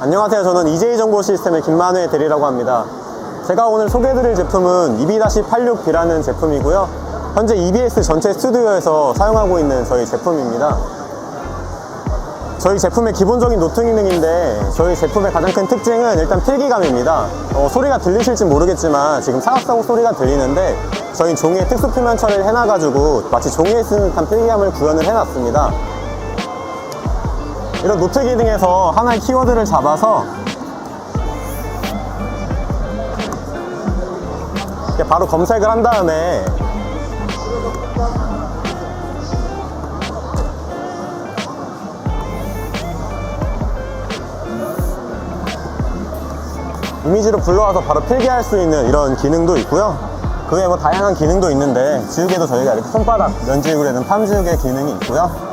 안녕하세요. 저는 EJ 정보 시스템의 김만회 대리라고 합니다. 제가 오늘 소개해드릴 제품은 EB-86B라는 제품이고요. 현재 EBS 전체 스튜디오에서 사용하고 있는 저희 제품입니다. 저희 제품의 기본적인 노트 기능인데 저희 제품의 가장 큰 특징은 일단 필기감입니다. 어, 소리가 들리실지 모르겠지만 지금 사각사각 소리가 들리는데 저희 종이에 특수 표면 처리를 해놔가지고 마치 종이에 쓰는 듯한 필기감을 구현을 해놨습니다. 이런 노트 기능에서 하나의 키워드를 잡아서 바로 검색을 한 다음에 이미지로 불러와서 바로 필기할 수 있는 이런 기능도 있고요. 그 외에 뭐 다양한 기능도 있는데 지우개도 저희가 이렇게 손바닥 면지우개든 팜지우개 기능이 있고요.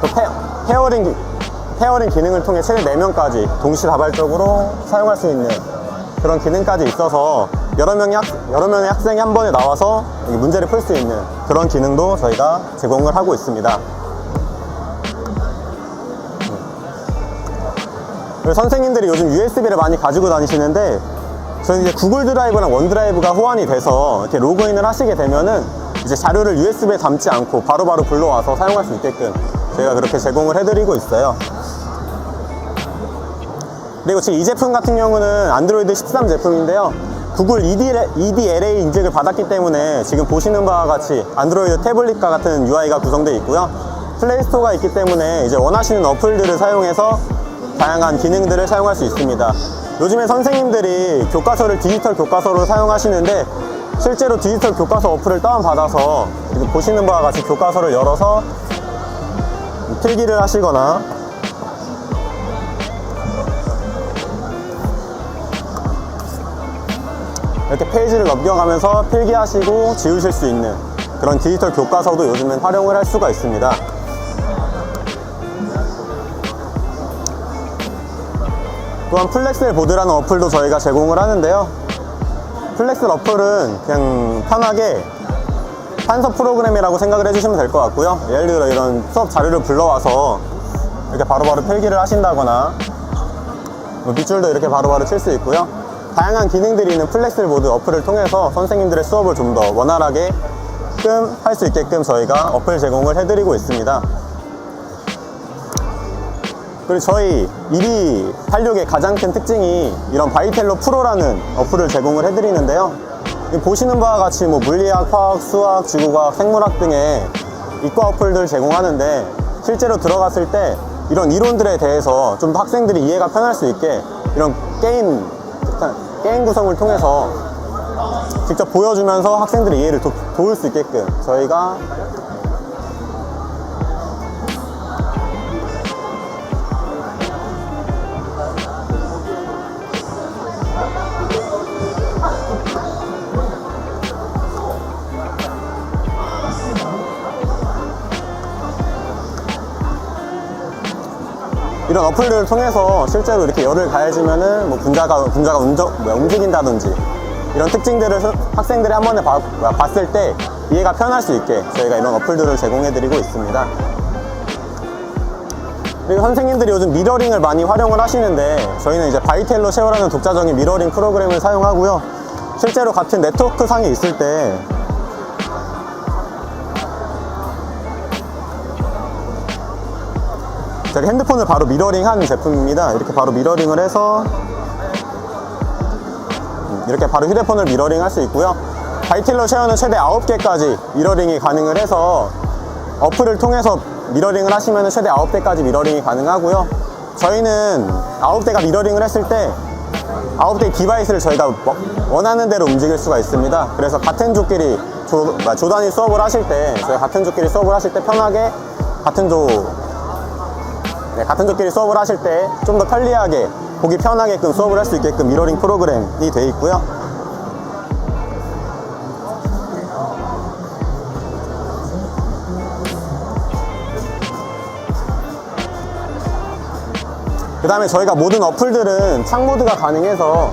또 페, 페어링, 기- 페어링 기능을 통해 최대 4명까지 동시다발적으로 사용할 수 있는 그런 기능까지 있어서 여러 명의, 학, 여러 명의 학생이 한 번에 나와서 이 문제를 풀 수 있는 그런 기능도 저희가 제공을 하고 있습니다. 그리고 선생님들이 요즘 USB를 많이 가지고 다니시는데 저는 이제 구글 드라이브랑 원드라이브가 호환이 돼서 이렇게 로그인을 하시게 되면은 이제 자료를 USB에 담지 않고 바로바로 불러와서 사용할 수 있게끔 저희가 그렇게 제공을 해드리고 있어요. 그리고 지금 이 제품 같은 경우는 안드로이드 13 제품인데요. 구글 E EDLA 인증을 받았기 때문에 지금 보시는 바와 같이 안드로이드 태블릿과 같은 UI가 구성되어 있고요. 플레이스토어가 있기 때문에 이제 원하시는 어플들을 사용해서 다양한 기능들을 사용할 수 있습니다. 요즘에 선생님들이 교과서를 디지털 교과서로 사용하시는데 실제로 디지털 교과서 어플을 다운받아서 보시는 바와 같이 교과서를 열어서 필기를 하시거나 이렇게 페이지를 넘겨가면서 필기하시고 지우실 수 있는 그런 디지털 교과서도 요즘엔 활용을 할 수가 있습니다. 또한 플렉셀 보드라는 어플도 저희가 제공을 하는데요. 플렉셀 어플은 그냥 편하게 판서 프로그램이라고 생각을 해주시면 될 것 같고요. 예를 들어 이런 수업 자료를 불러와서 이렇게 바로바로 필기를 하신다거나 뭐 밑줄도 이렇게 바로바로 칠 수 있고요. 다양한 기능들이 있는 플렉셀 보드 어플을 통해서 선생님들의 수업을 좀 더 원활하게 할 수 있게끔 저희가 어플 제공을 해드리고 있습니다. 그리고 저희 1위 86의 가장 큰 특징이 이런 바이텔로 프로라는 어플을 제공을 해드리는데요. 이 보시는 바와 같이 뭐 물리학, 화학, 수학, 지구과학, 생물학 등의 이과 어플들 제공하는데 실제로 들어갔을 때 이런 이론들에 대해서 좀 더 학생들이 이해가 편할 수 있게 이런 게임, 게임 구성을 통해서 직접 보여주면서 학생들의 이해를 도, 도울 수 있게끔 저희가 이런 어플들을 통해서 실제로 이렇게 열을 가해지면은 뭐 분자가 분자가 운정, 뭐야, 움직인다든지 이런 특징들을 서- 학생들이 한 번에 봐- 뭐야, 봤을 때 이해가 편할 수 있게 저희가 이런 어플들을 제공해드리고 있습니다. 그리고 선생님들이 요즘 미러링을 많이 활용을 하시는데 저희는 이제 바이텔로 쉐어라는 독자적인 미러링 프로그램을 사용하고요. 실제로 같은 네트워크 상에 있을 때 저희 핸드폰을 바로 미러링한 제품입니다. 이렇게 바로 미러링을 해서 음, 이렇게 바로 휴대폰을 미러링 할 수 있고요. 바이텔러 쉐어는 최대 9개까지 미러링이 가능을 해서 어플을 통해서 미러링을 하시면 최대 9대까지 미러링이 가능하고요. 저희는 9대가 미러링을 했을 때 9대 디바이스를 저희가 뭐- 원하는 대로 움직일 수가 있습니다. 그래서 같은 조끼리 조, 아, 조단위 수업을 하실 때 저희 같은 조끼리 수업을 하실 때 편하게 같은 조 네, 같은 조끼리 수업을 하실 때 좀 더 편리하게 보기 편하게끔 수업을 할 수 있게끔 미러링 프로그램이 되어 있고요. 그 다음에 저희가 모든 어플들은 창 모드가 가능해서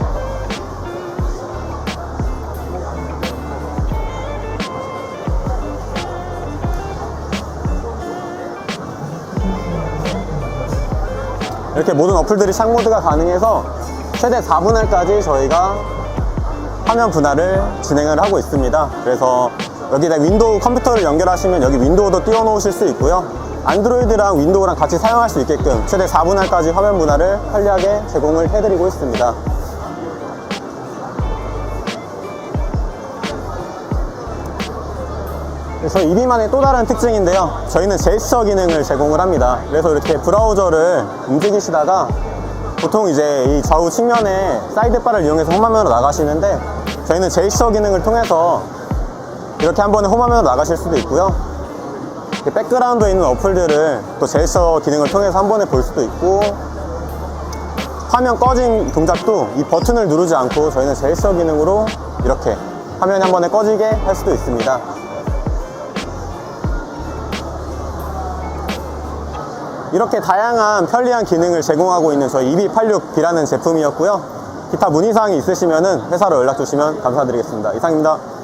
이렇게 모든 어플들이 샥 모드가 가능해서 최대 4분할까지 저희가 화면 분할을 진행을 하고 있습니다. 그래서 여기다 윈도우 컴퓨터를 연결하시면 여기 윈도우도 띄워놓으실 수 있고요. 안드로이드랑 윈도우랑 같이 사용할 수 있게끔 최대 4분할까지 화면 분할을 편리하게 제공을 해드리고 있습니다. 저희 이비만의 또 다른 특징인데요. 저희는 제스처 기능을 제공을 합니다. 그래서 이렇게 브라우저를 움직이시다가 보통 이제 이 좌우 측면에 사이드바를 이용해서 홈화면으로 나가시는데 저희는 제스처 기능을 통해서 이렇게 한 번에 홈화면으로 나가실 수도 있고요. 백그라운드에 있는 어플들을 또 제스처 기능을 통해서 한 번에 볼 수도 있고 화면 꺼진 동작도 이 버튼을 누르지 않고 저희는 제스처 기능으로 이렇게 화면이 한 번에 꺼지게 할 수도 있습니다. 이렇게 다양한 편리한 기능을 제공하고 있는 저희 EB86B라는 제품이었고요. 기타 문의사항이 있으시면 회사로 연락 주시면 감사드리겠습니다. 이상입니다.